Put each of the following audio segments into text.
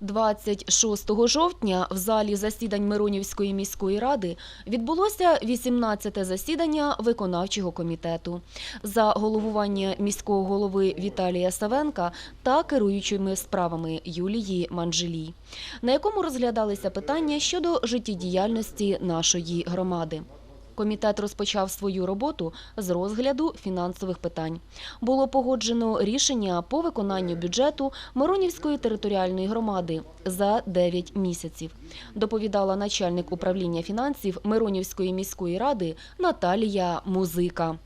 26 жовтня в залі засідань Миронівської міської ради відбулося 18-те засідання виконавчого комітету за головування міського голови Віталія Савенка та керуючими справами Юлії Манжелій, на якому розглядалися питання щодо життєдіяльності нашої громади. Комітет розпочав свою роботу з розгляду фінансових питань. Було погоджено рішення по виконанню бюджету Миронівської територіальної громади за 9 місяців. Доповідала начальник управління фінансів Миронівської міської ради Наталія Музика.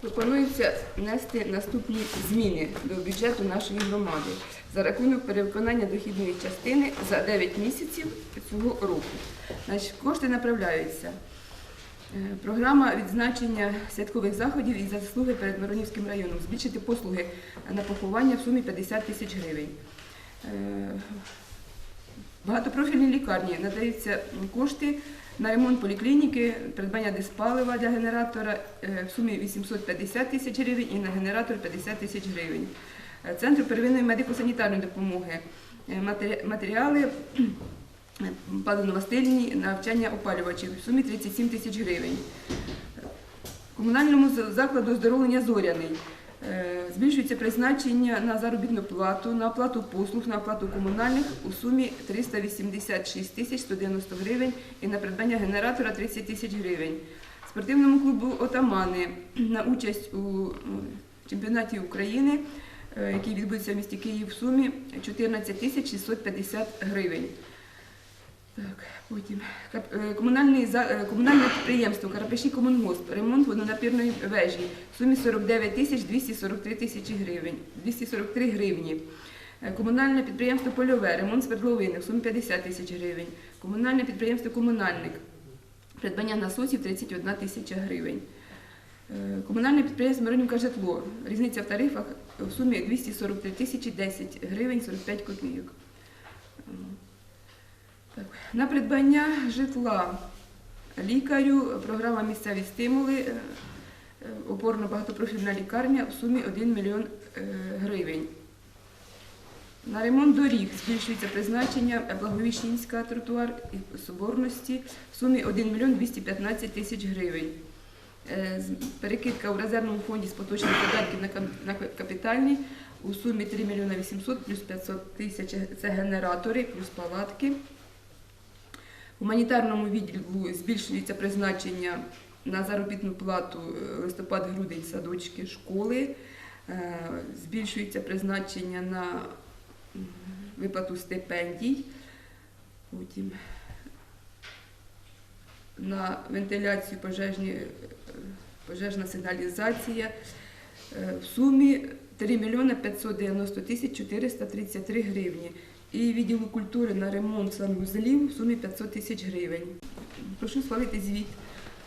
Пропонується внести наступні зміни до бюджету нашої громади за рахунок перевиконання дохідної частини за 9 місяців цього року. Значить, кошти направляються. Е, Програма відзначення святкових заходів і заслуги перед Миронівським районом. Збільшити послуги на поховання в сумі 50 тисяч гривень. Е, Багатопрофільній лікарні надаються кошти на ремонт поліклініки, придбання диспалива для генератора е, в сумі 850 тисяч гривень і на генератор 50 тисяч гривень. Центру первинної медико-санітарної допомоги матеріали паливно-мастильні навчання опалювачів в сумі 37 тисяч гривень. Комунальному закладу оздоровлення Зоряний е, збільшується призначення на заробітну плату, на оплату послуг, на оплату комунальних у сумі 386 тисяч 190 гривень і на придбання генератора 30 тисяч гривень. Спортивному клубу Отамани на участь у е, чемпіонаті України, е, який відбудеться в місті Київ в сумі 14 тисяч 650 гривень. Так, потім е, е, комунальне підприємство Карапешні комунгосп, ремонт водонапірної вежі в сумі 49 тисяч 243 тисячі гривень, 243 гривні. Е, Комунальне підприємство Польове, ремонт свердловини в сумі 50 тисяч гривень. Комунальне підприємство Комунальник, придбання насосів 31 тисяча гривень. Комунальне підприємство Миронівка житло. Різниця в тарифах в сумі 243 тисячі 10 гривень 45 копійок. На придбання житла лікарю програма Місцеві стимули, е, е, опорно-багатопрофільна лікарня в сумі 1 мільйон е, гривень. На ремонт доріг збільшується призначення Благовіщенська тротуар і Соборності в сумі 1 мільйон 215 тисяч гривень. Перекидка у резервному фонді з поточних кам- на капітальні у сумі 3 мільйона 800 плюс 500 тисяч – це генератори плюс палатки. Гуманітарному відділу збільшується призначення на заробітну плату е, листопад-грудень садочки школи, Е, збільшується призначення на виплату стипендій, потім на вентиляцію пожежні, е, пожежна сигналізація. В сумі 3 мільйони 590 тисяч 433 гривні. І відділу культури на ремонт санвузлів в сумі 500 тисяч гривень. Прошу схвалити звіт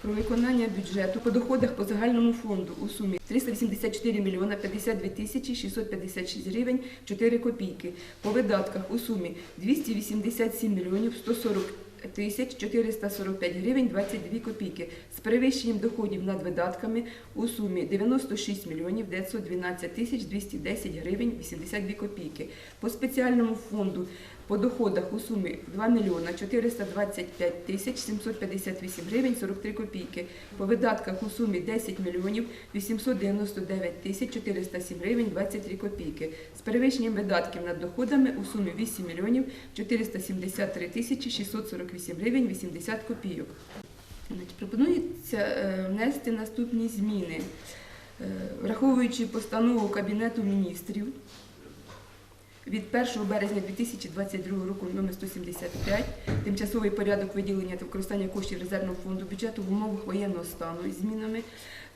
про виконання бюджету по доходах по загальному фонду у сумі 384 мільйона 52 тисячі 656 гривень 4 копійки. По видатках у сумі 287 мільйонів 140 тисяч 445 гривень 22 копійки. З перевищенням доходів над видатками у сумі 96 мільйонів 912 тисяч 210 гривень 82 копійки. По спеціальному фонду по доходах у сумі 2 мільйона 425 тисяч 758 гривень 43 копійки. По видатках у сумі 10 мільйонів 899 тисяч 407 гривень 23 копійки. З перевищенням видатків над доходами у сумі 8 мільйонів 473 тисячі 648 гривень 80 копійок. Пропонується е, внести наступні зміни. Е, Враховуючи постанову Кабінету міністрів від 1 березня 2022 року номер 175 тимчасовий порядок виділення та використання коштів резервного фонду бюджету в умовах воєнного стану із змінами.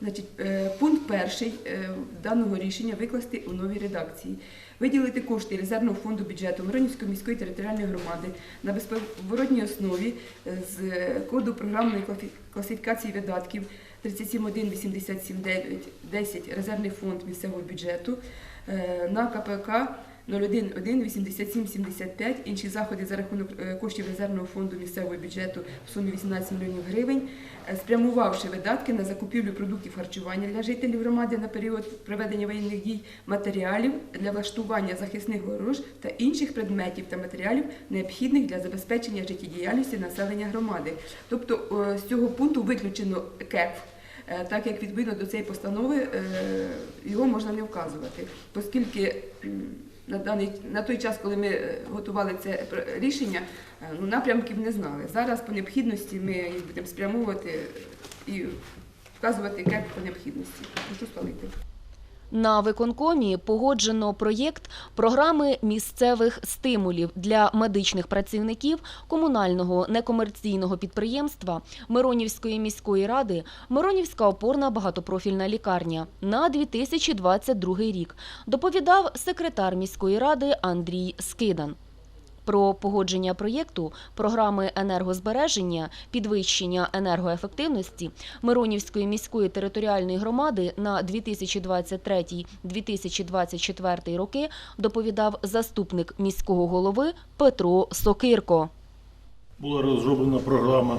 Значить, е, пункт перший е, даного рішення викласти у новій редакції. Виділити кошти резервного фонду бюджету Миронівської міської територіальної громади на безповоротній основі е, з коду програмної класифікації видатків 3718710 резервний фонд місцевого бюджету на КПК 01 87 75, інші заходи за рахунок е, коштів резервного фонду місцевого бюджету в сумі 18 мільйонів гривень, е, спрямувавши видатки на закупівлю продуктів харчування для жителів громади на період проведення воєнних дій, матеріалів для влаштування захисних ворож та інших предметів та матеріалів, необхідних для забезпечення життєдіяльності населення громади. Тобто е, з цього пункту виключено КЕП. Е, так як відповідно до цієї постанови е, його можна не вказувати, оскільки на даний на той час, коли ми е, готували це рішення, ну, напрямків не знали. Зараз по необхідності ми їх будемо спрямовувати і вказувати як по необхідності. Прошу схвалити. На виконкомі погоджено проєкт програми місцевих стимулів для медичних працівників комунального некомерційного підприємства Миронівської міської ради Миронівська опорна багатопрофільна лікарня на 2022 рік. Доповідав секретар міської ради Андрій Скидан. Про погодження проєкту програми енергозбереження, підвищення енергоефективності Миронівської міської територіальної громади на 2023-2024 роки доповідав заступник міського голови Петро Сокирко. Була розроблена програма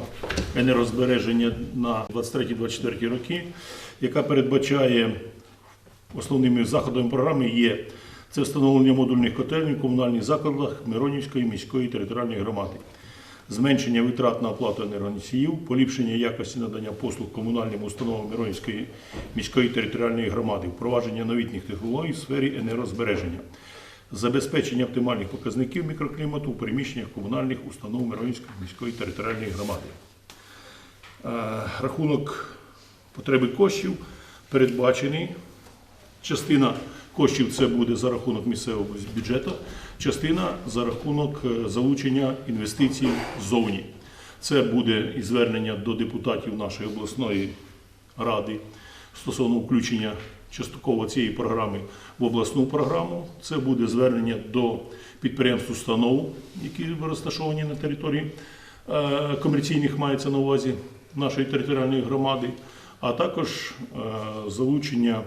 енергозбереження на 23-24 роки, яка передбачає основними заходами програми є це встановлення модульних котельень в комунальних закладах Миронівської міської територіальної громади, зменшення витрат на оплату енергоносіїв, поліпшення якості надання послуг комунальним установам Миронівської міської територіальної громади, впровадження новітніх технологій в сфері енергозбереження, забезпечення оптимальних показників мікроклімату у приміщеннях комунальних установ Миронівської міської територіальної громади. Е, Рахунок потреби коштів передбачений. Частина коштів це буде за рахунок місцевого бюджету, частина за рахунок е, залучення інвестицій ззовні. Це буде і звернення до депутатів нашої обласної ради стосовно включення частково цієї програми в обласну програму. Це буде звернення до підприємств установ, які розташовані на території е, комерційних мається на увазі нашої територіальної громади, а також е, залучення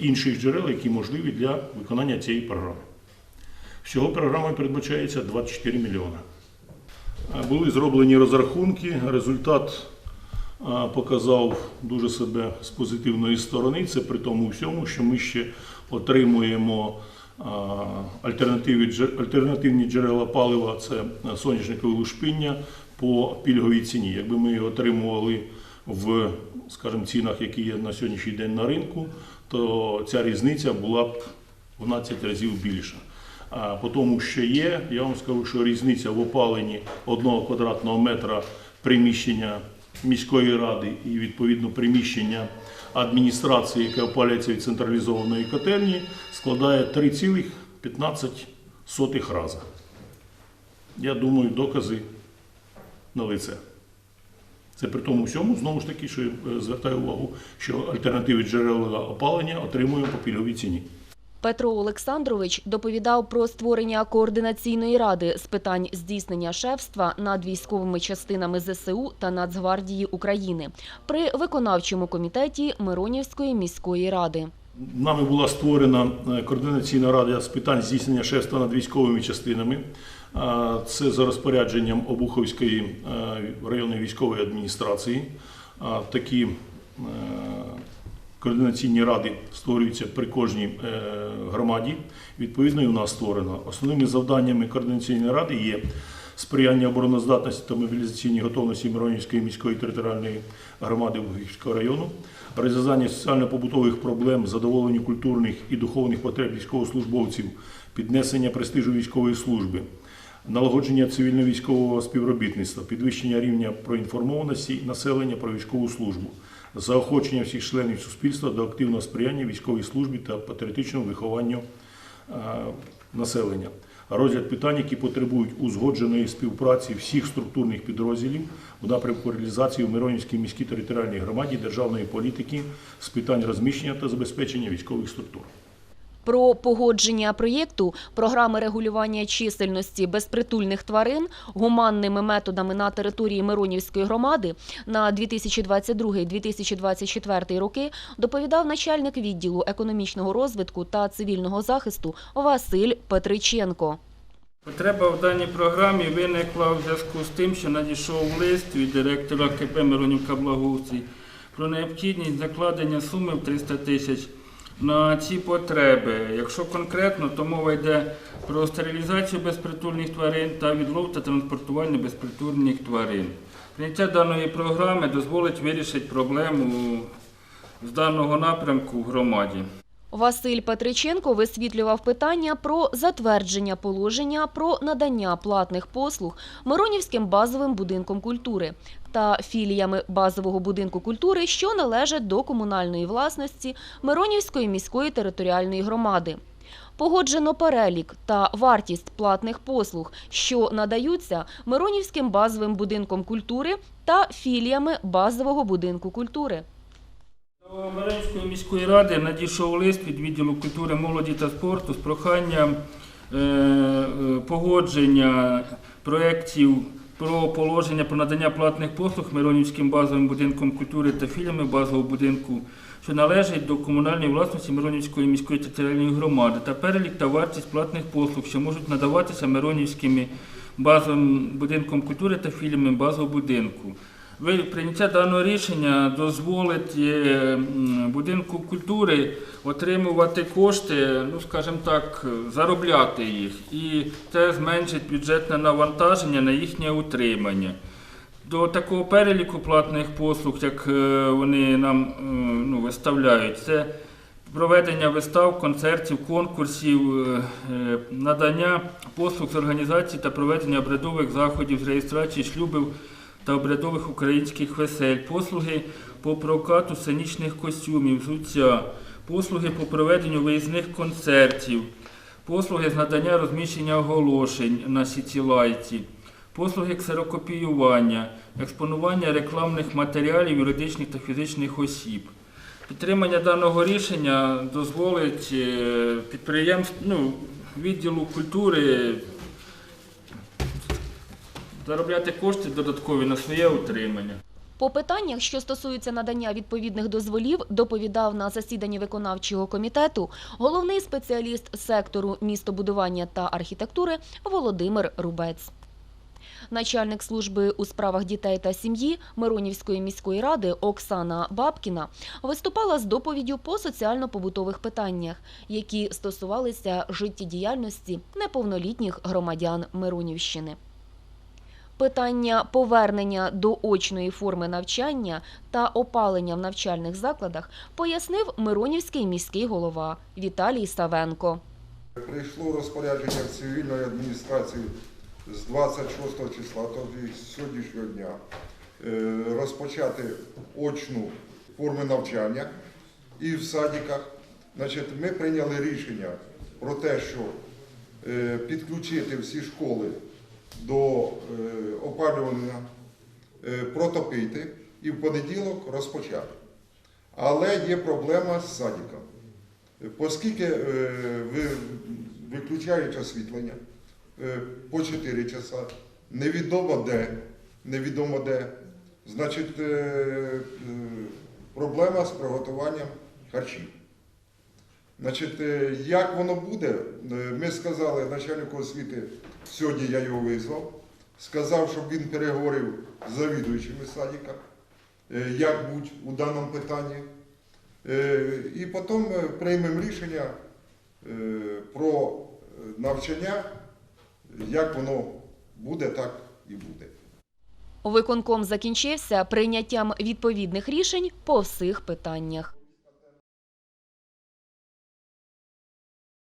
інших джерел, які можливі для виконання цієї програми. Всього програмою передбачається 24 мільйони. Е, Були зроблені розрахунки, результат е, показав дуже себе з позитивної сторони. Це при тому всьому, що ми ще отримуємо е, альтернативні джерела палива це е, соняшникове лушпиння по пільговій ціні. Якби ми його отримували в скажімо, цінах, які є на сьогоднішній день на ринку, то ця різниця була б в 12 разів більша. А по тому, що є, я вам скажу, що різниця в опаленні одного квадратного метра приміщення міської ради і відповідно приміщення адміністрації, яке опалюється від централізованої котельні, складає 3,15 рази. Я думаю, докази на лице. Це при тому всьому, знову ж таки, що е, звертаю увагу, що альтернативи джерела опалення отримуємо по пільговій ціні. Петро Олександрович доповідав про створення координаційної ради з питань здійснення шефства над військовими частинами ЗСУ та Нацгвардії України при виконавчому комітеті Миронівської міської ради. Нами була створена е, координаційна рада з питань здійснення шефства над військовими частинами. Це за розпорядженням Обуховської е, районної військової адміністрації. Такі е, координаційні ради створюються при кожній е, громаді. Відповідно, і у нас створено. Основними завданнями координаційної ради є сприяння обороноздатності та мобілізаційній готовності Миронівської міської територіальної громади Бухівського району, розв'язання соціально-побутових проблем, задоволення культурних і духовних потреб військовослужбовців, піднесення престижу військової служби, налагодження цивільно-військового співробітництва, підвищення рівня проінформованості населення про військову службу, заохочення всіх членів суспільства до активного сприяння військовій службі та патріотичному вихованню е, населення. Розгляд питань, які потребують узгодженої співпраці всіх структурних підрозділів в напрямку реалізації в Миронівській міській територіальній громаді державної політики з питань розміщення та забезпечення військових структур. Про погодження проєкту програми регулювання чисельності безпритульних тварин гуманними методами на території Миронівської громади на 2022-2024 роки доповідав начальник відділу економічного розвитку та цивільного захисту Василь Петриченко. Потреба в даній програмі виникла в зв'язку з тим, що надійшов лист від директора КП Миронівка Благоустрій про необхідність закладення суми в 300 тисяч на ці потреби. Якщо конкретно, то мова йде про стерилізацію безпритульних тварин та відлов та транспортування безпритульних тварин. Прийняття даної програми дозволить вирішити проблему з даного напрямку в громаді. Василь Петриченко висвітлював питання про затвердження положення про надання платних послуг Миронівським базовим будинком культури та філіями базового будинку культури, що належать до комунальної власності Миронівської міської територіальної громади. Погоджено перелік та вартість платних послуг, що надаються Миронівським базовим будинком культури та філіями базового будинку культури. До міської ради надійшов лист від відділу культури, молоді та спорту з проханням е, е, погодження проєктів про положення про надання платних послуг Миронівським базовим будинком культури та філіями базового будинку, що належить до комунальної власності Миронівської міської територіальної громади, та перелік та вартість платних послуг, що можуть надаватися Миронівськими базовим будинком культури та філіями базового будинку. Прийняття даного рішення дозволить е, будинку культури отримувати кошти, ну скажімо так, заробляти їх, і це зменшить бюджетне навантаження на їхнє утримання. До такого переліку платних послуг, як е, вони нам е, ну, виставляють, це проведення вистав, концертів, конкурсів, надання послуг з організації та проведення обрядових заходів з реєстрації шлюбів та обрядових українських весель, послуги по прокату сценічних костюмів, взуття, послуги по проведенню виїзних концертів, послуги з надання розміщення оголошень на сітілайті, послуги ксерокопіювання, експонування рекламних матеріалів юридичних та фізичних осіб. Підтримання даного рішення дозволить е, підприємств, ну, відділу культури заробляти кошти додаткові на своє утримання. По питаннях, що стосуються надання відповідних дозволів, доповідав на засіданні виконавчого комітету головний спеціаліст сектору містобудування та архітектури Володимир Рубець. Начальник служби у справах дітей та сім'ї Миронівської міської ради Оксана Бабкіна виступала з доповіддю по соціально-побутових питаннях, які стосувалися життєдіяльності неповнолітніх громадян Миронівщини. Питання повернення до очної форми навчання та опалення в навчальних закладах пояснив Миронівський міський голова Віталій Савенко. Прийшло розпорядження цивільної адміністрації з 26 числа, тобто з сьогоднішнього дня, е, розпочати очну форму навчання і в садиках. Значить, ми прийняли рішення про те, що е, підключити всі школи до е, опалювання, е, протопити і в понеділок розпочати. Але є проблема з садиком. Оскільки е, ви виключають освітлення по 4 часа, невідомо де, невідомо де, значить проблема з приготуванням харчів. Значить, е, як воно буде, е, ми сказали начальнику освіти, сьогодні я його визвав, сказав, щоб він переговорив з завідуючими садика, е, як будь у даному питанні. І потім приймемо рішення про навчання, як воно буде, так і буде. Виконком закінчився прийняттям відповідних рішень по всіх питаннях.